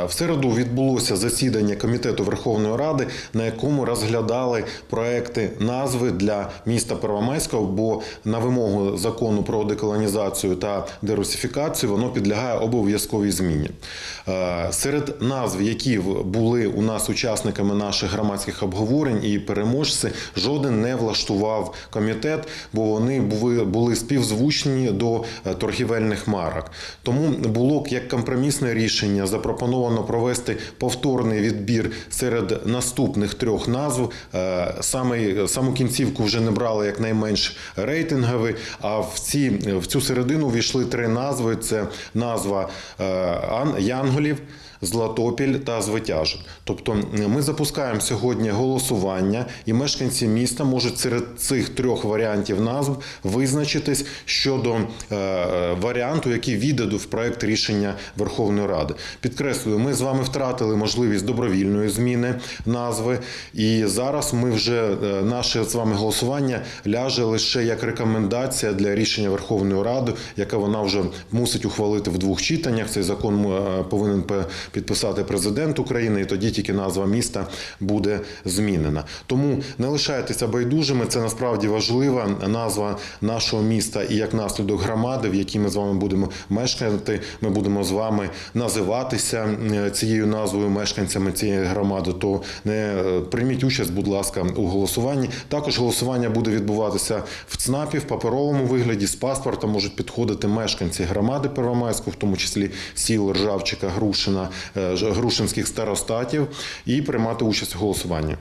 рада. В середу відбулося засідання комітету Верховної Ради, на якому розглядали проекти назви для міста Первомайського, бо на вимогу закону про деколонізацію та дерусифікацію воно підлягає обов'язковій зміні. Е, Серед назв, які були у нас учасниками наших громадських обговорень і переможці, жоден не влаштував комітет, бо вони були, були співзвучні до е, торгівельних марок. Тому було як компромісне рішення запропоновано провести повторний відбір серед наступних трьох назв. Е, Саме саму кінцівку вже не брали як найменш рейтингові. А в ці в цю середину війшли три назви: це назва е, Янголів. Златопіль та Звитяжин. Тобто ми запускаємо сьогодні голосування, і мешканці міста можуть серед цих трьох варіантів назв визначитись щодо е, варіанту, який війде в проект рішення Верховної Ради. Підкреслюю, ми з вами втратили можливість добровільної зміни назви, і зараз ми вже е, наше з вами голосування ляже лише як рекомендація для рішення Верховної Ради, яке вона вже мусить ухвалити в двох читаннях. Цей закон е, повинен підписати президент України, і тоді тільки назва міста буде змінена. Тому не лишайтеся байдужими. Це насправді важлива назва нашого міста і як наслідок громади, в якій ми з вами будемо мешкати. Ми будемо з вами називатися е, цією назвою мешканцями цієї громади. То не е, прийміть участь, будь ласка, у голосуванні. Також голосування буде відбуватися в ЦНАПі в паперовому вигляді з паспорта можуть підходити мешканці громади Первомайську, в тому числі сіл Ржавчика, Грушина, е, Грушинських старостатів, і приймати участь у голосуванні.